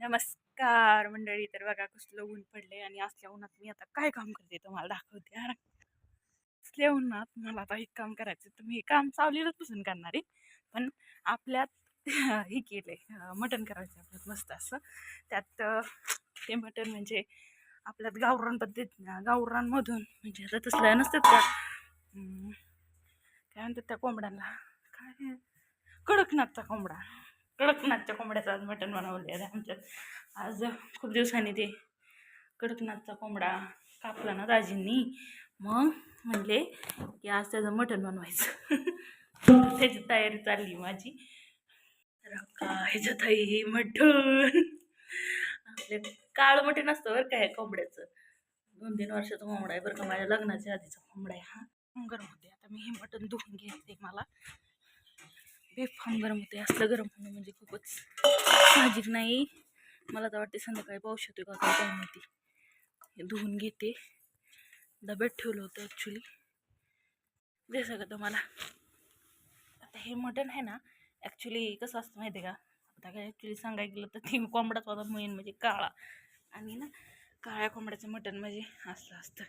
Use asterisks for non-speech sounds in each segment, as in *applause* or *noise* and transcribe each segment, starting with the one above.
नमस्कार मंडळी. तर बघा कसलं ऊन पडले आणि असल्या उन्हात मी आता काय काम करते तुम्हाला दाखवते. यार असल्या उन्हात मला आता एक काम करायचं तर मी हे काम चावलेलंच पसंत करणार आहे. पण आपल्यात हे केलंय आहे मटण करायचं आपल्यात मस्त असं. त्यात ते मटण म्हणजे आपल्यात गावरान पद्धत गावरानमधून म्हणजे आता तसल्या नसतात का काय म्हणतात त्या कोंबड्यांना? काय कडकनाथचा कोंबडा. कडकनाथच्या कोंबड्याचं आज मटण बनवले आहे आमच्यात आज खूप दिवसांनी ते कडकनाथचा कोंबडा कापला ना दाजींनी. मग म्हणले की आज त्याचं मटण बनवायचं. *laughs* त्याची तयारी चालली माझी. तर का हे मटण. आपले काळ मटण असतं बरं काय कोंबड्याचं. दोन तीन वर्षाचा कोंबडा आहे बरं का माझ्या लग्नाच्या आधीचा कोंबडा आहे हा. गरम होते आता मी हे मटण धुवून घेते मला. बेफाम गरम होते असलं गरम होणं म्हणजे खूपच साहजिक नाही. मला तर वाटते संध्याकाळी पाऊस येतो का काय काय माहिती. धुवून घेते. डब्यात ठेवलं होतं ॲक्च्युली दे सगळं तुम्हाला. आता हे मटण आहे ना ॲक्च्युली कसं असतं माहिती आहे का? आता काय ॲक्च्युली सांगायला गेलं तर ते कोंबडाच होता मेन म्हणजे काळा. आणि ना काळ्या कोंबड्याचं मटण म्हणजे असलं असतं.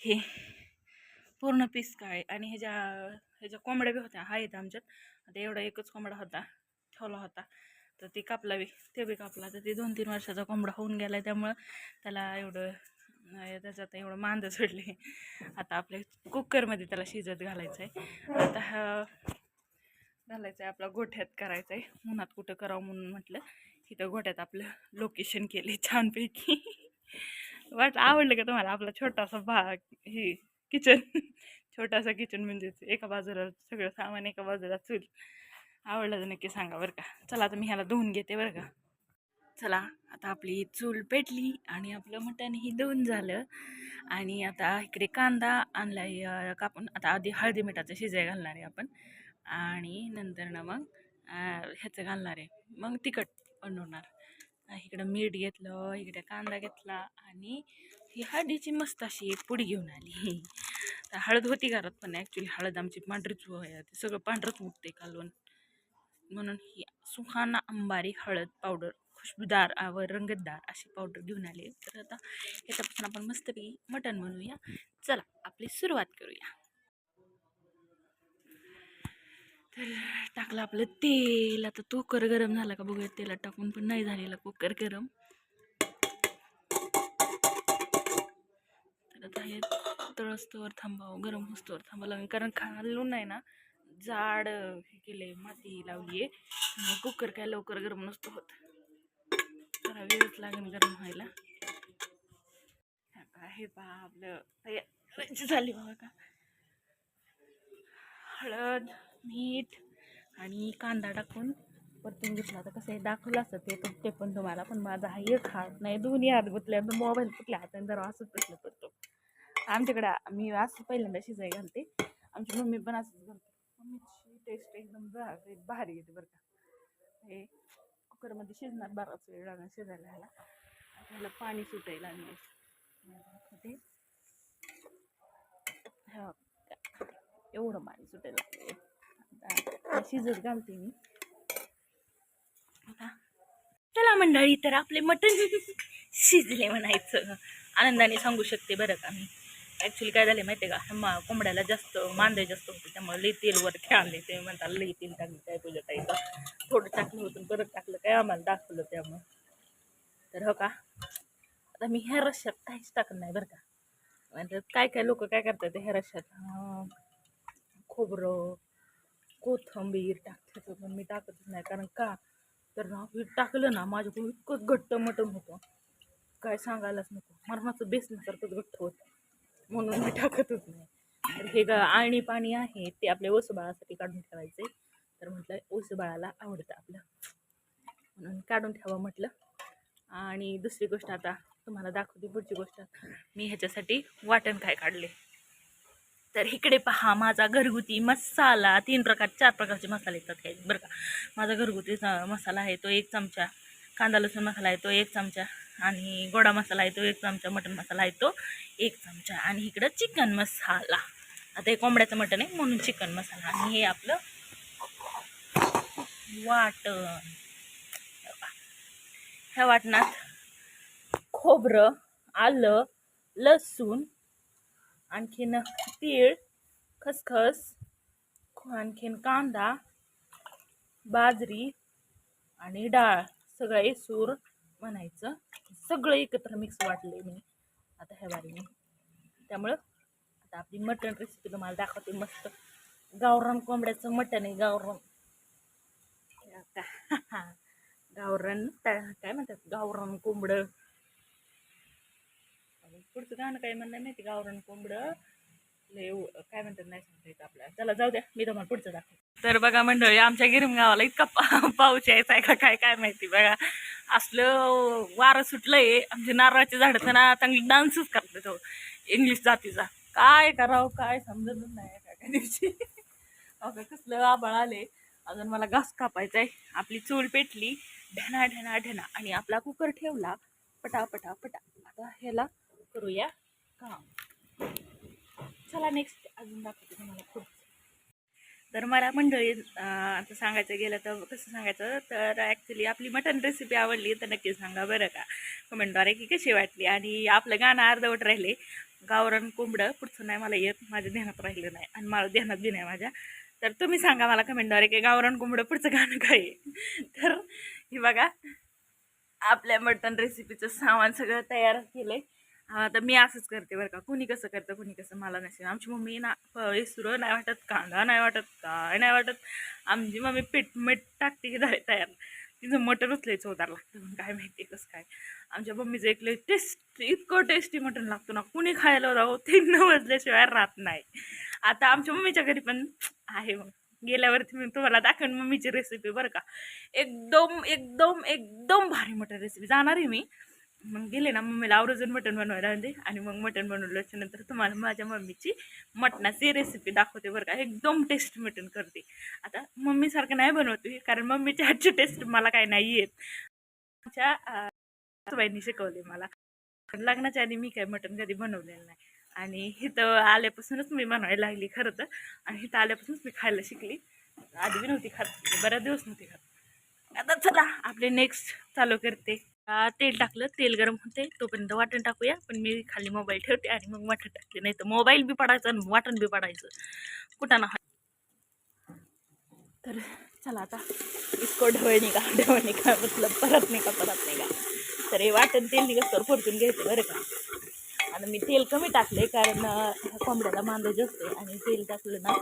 हे पूर्ण पीस काळे. आणि ह्याच्या ह्याच्या कोंबड्या बी होत्या हा येतं आमच्यात. आता एवढा एकच कोंबडा होता ठेवला होता. तर ती कापला बी ते बी कापला. तर ती दोन तीन वर्षाचा कोंबडा होऊन गेला आहे त्यामुळं त्याला एवढं त्याचं त्याच्यात एवढं मांद सोडले आता आपल्या कुकरमध्ये त्याला शिजत घालायचं आहे आता हा घालायचं आहे आपला गोठ्यात करायचं आहे उन्हात कुठं करावं म्हणून म्हटलं. इथं गोठ्यात आपलं लोकेशन केले छानपैकी. वाट आवडलं का तुम्हाला आपला छोटासा भाग हे किचन छोटासा किचन म्हणजेच एका बाजूला सगळं सामान एका बाजूला चूल. आवडलं तर नक्की सांगा बरं का. चला आता मी ह्याला धुवून घेते बरं का. चला आता आपली चूल पेटली आणि आपलं मटण ही धुवून झालं. आणि आता इकडे कांदा आणला कापून. आता आधी हळदी मिठाचं शिजाय घालणार आहे आपण. आणि नंतर ना मग ह्याचं घालणार आहे. मग तिखट बनवणार. इकडं मीठ घेतलं इकडे कांदा घेतला आणि ही हळदीची मस्त अशी एक पुडी घेऊन आली. हळद होती घरात पण ॲक्च्युली हळद आमची पांढरीच आहे. ते सगळं पांढरंच उठते कालवण. म्हणून ही सुहाना अंबारी हळद पावडर खुशबूदार व रंगतदार अशी पावडर घेऊन आली तर आता ह्याच्यापासून आपण मस्तपैकी मटण बनवूया. चला आपली सुरुवात करूया. तर टाकलं आपलं तेल. आता कुकर गरम झाला का बघूया तेलात टाकून पण नाही झालेला कुकर गरम. तर आता हे तळस्तवर थांबावं गरम होस्तवर थांबावं लागेल. कारण खालून नाही ना जाड हे केले माती लावली आहे कुकर काय लवकर गरम नसतो होत. जरा वेळच लागेल गरम व्हायला. आता हे पहा आपलं तयार झाली बघा का. हळद मीठ आणि कांदा टाकून परतून घेतला. आता कसं आहे दाखवलं असतं ते ते पण तुम्हाला. पण माझा हा एक हात नाही दोन्ही हात गुतल्या मोबाईल कुठल्या हाताने जरा असंच प्रश्न पडतो. आमच्याकडे मी असं पहिल्यांदा शिजाय घालते. आमची मम्मी पण असंच घालते. मम्मीची टेस्ट एकदम भारी भारी येते बरं का. हे कुकरमध्ये शिजणार बराच वेळ लागणार शिजायला ह्याला. त्याला पाणी सुटायला लागले दाखवते हा एवढं पाणी सुटायला लागले शिजत घालते मी. आता चला मंडळी तर आपले मटण *laughs* शिजले म्हणायचं. आनंदाने सांगू शकते बरं का मी. ॲक्च्युली काय झालं माहिती आहे का मा कोंबड्याला जास्त मांदे जास्त होते त्यामुळे लई तेलवर खेळले ते. म्हणतात लई तेल टाकलं काय तुझ्या ताईचं? थोडं टाकलं होतं परत टाकलं. काय आम्हाला दाखवलं त्यामुळं. तर हो का? आता मी ह्या रश्यात काहीच टाकत नाही बरं का. म्हणजे काय काय लोक काय करतात ह्या रश्यात खोबरं कोथंबीर टाकतात. पण मी टाकतच नाही. कारण का? तर ना हे टाकलं ना माझ्याकडून इतकंच घट्ट मटण होतं. काय सांगायलाच नको. मरणाचं बेसनासारखंच घट्ट होतं. म्हणून मी टाकतच नाही. तर हे ग आळणी पाणी आहे ते आपल्या ओसबाळासाठी काढून ठेवायचे. तर म्हटलं ओसबाळाला आवडतं आपलं. म्हणून काढून ठेवा म्हटलं. आणि दुसरी गोष्ट आता तुम्हाला दाखवते पुढची गोष्ट. मी ह्याच्यासाठी वाटण काय काढले. तर इकडे पहा माझा घरगुती मसाला तीन प्रकार चार प्रकारचे मसाले येतात काही बरं का. माझा घरगुती मसाला आहे तो एक चमचा कांदा लसूण मसाला आहे तो एक चमचा आणि गोडा मसाला आहे तो एक चमचा मटन मसाला आहे तो एक चमचा. आणि इकडं चिकन मसाला. आता हे कोंबड्याचं मटण आहे म्हणून चिकन मसाला. आणि हे आपलं वाटण. ह्या वाटणात खोबरं आलं लसूण आणखीन तीळ खसखस आणखीन कांदा बाजरी आणि डाळ. सगळं सूर म्हणायचं. सगळं एकत्र मिक्स वाटले मी आता ह्या त्यामुळं आता आपली मटण रेसिपी तुम्हाला दाखवते मस्त. गावरान कोंबड्याचं मटण आहे गावरान. हे *laughs* गावरान त्या- काय म्हणतात? गावरान कोंबडं. पुढचं गाणं काय म्हणणं माहिती गावरान कोंबडं. लय काय म्हणतात नाही सांगता येत आपल्याला. चला जाऊ द्या मी तुम्हाला पुढचं दाखव तर बघा मंडळी आमच्या गिरम गावाला इतका पा- *laughs* पाऊस यायचा आहे का काय काय माहिती बघा. असलं वारं सुटलंय आमच्या नारळाच्या तर ना चांगली डान्सच करतात तो इंग्लिश जातीचा. काय करावं काय समजतच नाही काय काय दिवशी. *laughs* अगं कसलं आबाळ आले अजून मला घास कापायचा आहे आपली चूल पेटली ढेना ढेना ढेना आणि आपला कुकर ठेवला पटा पटा पटा. आता ह्याला करूया काम. चला नेक्स्ट अजून दाखवते तुम्हाला खूप तर मला मंडळी आता सांगायचं गेलं तर कसं सांगायचं तर ॲक्च्युली आपली मटन रेसिपी आवडली तर नक्की सांगा बरं का. कमेंटद्वारे की कशी वाटली आणि आपलं गाणं अर्धवट राहिले. गावरण कोंबडं पुढचं नाही मला येत माझ्या ध्यानात राहिलं नाही आणि मला ध्यानात बी नाही माझ्या. तर तुम्ही सांगा मला कमेंटद्वारे की गावरण कोंबडं पुढचं गाणं काय आहे. तर हे बघा आपल्या मटन रेसिपीचं सामान सगळं तयार केलं आहे तर मी असंच करते बरं का. कुणी कसं करतं कुणी कसं मला नसेल. आमची मम्मी ना सुरं नाही वाटत कांदा नाही वाटत काय नाही वाटत. आमची मम्मी पीठ मीठ टाकते की झाले तयार. तिचं मटन उचलाय चवदार लागतं. पण काय माहिती कसं काय. आमच्या मम्मीचं एक लय टेस्ट इतकं टेस्टी मटण लागतो ना. कुणी खायला राहो ते न वाजल्याशिवाय राहत नाही. आता आमच्या मम्मीच्या घरी पण आहे मग गेल्यावरती मी तुम्हाला दाखवेन मम्मीची रेसिपी बरं का. एकदम एकदम एकदम भारी मटण रेसिपी जाणार आहे मी. मग गेले ना मम्मीला आवर्जून मटण बनवायला आणते आणि मग मटण बनवल्याच्या नंतर तुम्हाला माझ्या मम्मीची मटणाची रेसिपी दाखवते बरं का. एकदम टेस्ट मटण करते. आता मम्मीसारखं नाही बनवते कारण मम्मीच्या हातची टेस्ट मला काय नाही येत. आमच्या सासूबाईंनी शिकवले मला. लग्नाच्या आधी मी काय मटण कधी बनवलेलं नाही. आणि इथं आल्यापासूनच मी बनवायला लागली खरं तर. आणि इथं आल्यापासूनच मी खायला शिकली. आधी बी नव्हती खात बऱ्याच दिवस नव्हती खात. आता चला आपले नेक्स्ट चालू करते. तेल टाकलं तेल गरम होते तोपर्यंत वाटण टाकूया. पण मी खाली मोबाईल ठेवते आणि मग वाटण टाकते. नाही तर मोबाईल बी पडायचं आणि वाटण बी पडायचं. कुठं ना तर चला आता इतकं ढवळ निघा ढवळ निघा. मतलब परत नाही का परत नाही का तर हे वाटण तेल निघत परतून घ्यायचं बरं का. आणि मी तेल कमी टाकले कारण कोंबड्याला मांदा जास्त आणि तेल टाकलं ना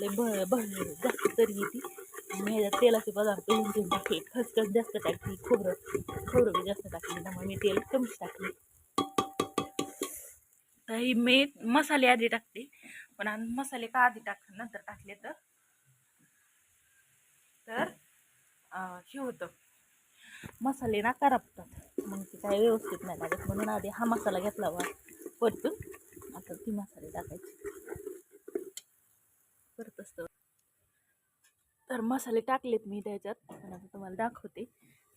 लय भ भळ जास्त तरी येते. आणि ह्याच्यात तेलाचे पदार्थ दोन घेऊन टाकले खसखस जास्त टाकली खोबरं खोबरं बी जास्त टाकली त्यामुळे मी तेल कमीच टाकले. तर ही मी मसाले आधी टाकते पण मसाले का आधी टाक नंतर टाकले तर? तर हे होतं. मसाले ना करपतात. मग ते काय व्यवस्थित नाही लागत म्हणून आधी हा मसाला घेतला वा परतून आता ती मसाले टाकायची परत असतं तर मसाले टाकलेत मी त्याच्यात. आता तुम्हाला दाखवते.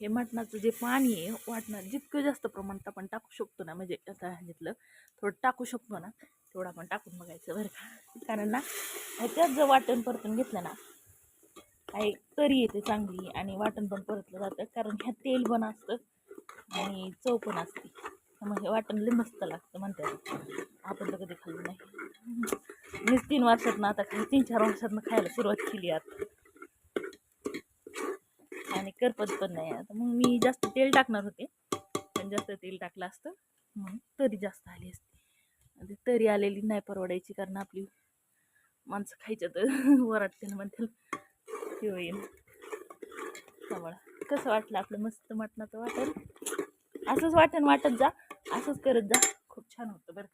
हे मटणाचं जे पाणी आहे वाटणार जितकं जास्त प्रमाणात आपण टाकू शकतो ना म्हणजे आता ह्याच्यातलं थोडं टाकू शकतो ना तेवढं आपण टाकून बघायचं बरं का. कारण ना ह्याच्यात जर वाटण परतून घेतलं ना काही तरी येते चांगली आणि वाटण पण परतलं जातं. कारण ह्या तेल पण असतं आणि चव पण असते. मग हे वाटण लय मस्त लागतं म्हणतात. आपण तर कधी खाल्लं नाही. मीच तीन वर्षात ना आता काही तीन चार वर्षातनं खायला सुरुवात केली आता. करपत पण नाही. आता मग मी जास्त तेल टाकणार होते. पण जास्त तेल टाकलं असतं. म्हणून तरी जास्त आली असते. आणि तरी आलेली नाही परवडायची कारण आपली माणसं खायच्या तर *laughs* वराटतील म्हणतील ते होईल. त्यामुळं कसं वाटलं आपलं मस्त मटणाचं वाटण? असंच वाटण वाटत जा. असंच करत जा. खूप छान होतं बरं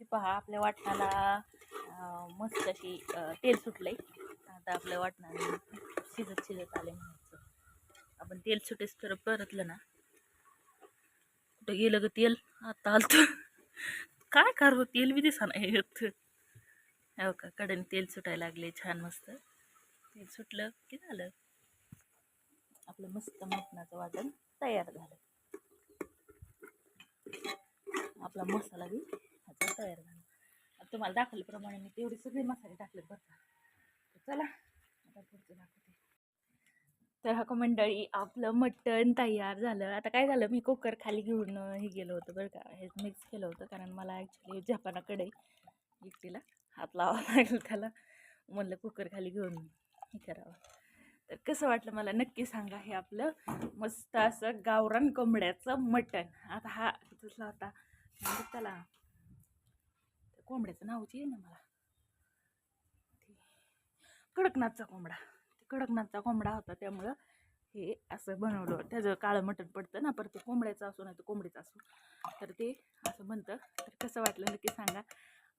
हे पहा आपल्या वाटणाला मस्त अशी तेल तेल सुटलंय. आता आपल्या वाटणाने शिजत शिजत आले म्हणायचं. आपण तेल सुटेस तर परतलं ना. कुठं गेलं ग तेल? आता आलतं. काय करू तेल बी दिसा नाही येत. हो का? कडेने तेल सुटायला लागले छान मस्त. तेल सुटलं की झालं. आपलं मस्त मटणाचं वाटण तयार झालं. आपला मसाला बी ह्याचा तयार झाला. आता तुम्हाला दाखवल्याप्रमाणे मी तेवढे सगळे मसाले टाकले बरं तर चला आता पुढचं दाखवते. तर हा मंडळी आपलं मटण तयार झालं. आता काय झालं मी कुकर खाली घेऊन हे गेलं होतं बरं का. हे मिक्स केलं होतं कारण मला ॲक्च्युली जपानाकडे एकटीला हात लावावा *laughs* लागेल त्याला. म्हणलं कुकर खाली घेऊन हे करावं. तर कसं वाटलं मला नक्की सांगा हे आपलं मस्त असं गावरान कोंबड्याचं मटण. आता हा दुसरा होता त्याला कोंबड्याचं नावच आहे ना मला. ते कडकनाथचा कोंबडा. ते कडकनाथचा कोंबडा होता त्यामुळं हे असं बनवलं. त्याचं काळं मटण पडतं ना परत ते कोंबड्याचं असो नाही तर कोंबडीचं असो. तर ते असं बनतं. तर कसं वाटलं नक्की सांगा.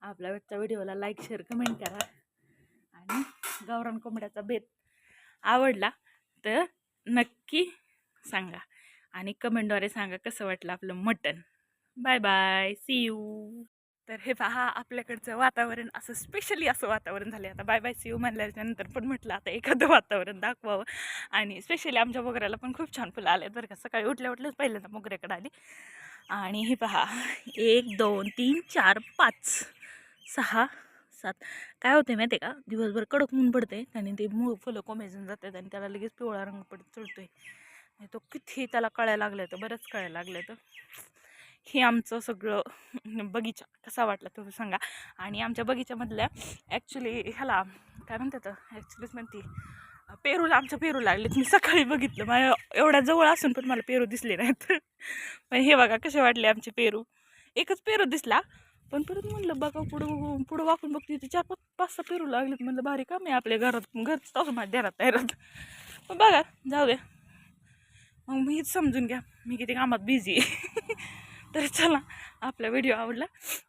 आपल्या वेळच्या व्हिडिओला लाईक शेअर कमेंट करा. आणि गावरान कोंबड्याचा बेत आवडला तर नक्की सांगा. आणि कमेंटद्वारे सांगा कसं वाटलं आपलं मटण. बाय बाय सी यू तर हे पहा आपल्याकडचं वातावरण असं स्पेशली असं वातावरण झालं आता बाय बाय सी यू म्हणल्याच्यानंतर पण म्हटलं आता एखादं वातावरण दाखवावं. आणि स्पेशली आमच्या मोगऱ्याला पण खूप छान फुलं आले बरं का. सकाळी उठल्या उठल्याच पहिल्यांदा मोगऱ्याकडे आली. आणि हे पहा एक दोन तीन चार पाच सहा सात. काय होते माहिती आहे का? दिवसभर कडक ऊन पडते आणि ते मूळ फुलं कोमेजून जातात आणि त्याला लगेच पिवळा रंग पडत चढतोय. आणि तो किती त्याला कळायला लागलं तर बरंच कळायला लागलं तर. हे आमचं सगळं *laughs* बगीचा कसा वाटला तुम्ही सांगा. आणि आमच्या बगीच्यामधल्या ॲक्च्युली ह्याला काय म्हणतात ॲक्च्युलीच म्हणते पेरूला आमचं पेरू लागलेत मी सकाळी बघितलं. माझ्या एवढ्या जवळ असून पण मला पेरू दिसले नाहीत. *laughs* पण हे बघा कसे वाटले आमचे पेरू. एकच पेरू दिसला पण परत म्हणलं बघा पुढं पुढं वाकून बघते ते चार पाच पाच सहा पेरू लागलेत. म्हणलं भारी काम आहे आपल्या घरात घरच असं माझ्या देरात तयार मग बघा जाऊ द्या. मग मी हेच समजून घ्या. मी किती कामात बिझी आहे. *laughs* तर चला आपला व्हिडिओ आवडला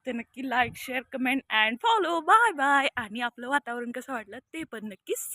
तर नक्की like share comment and follow bye bye आणि आपलं वातावरण कसं वाटलं ते पण नक्की सांग.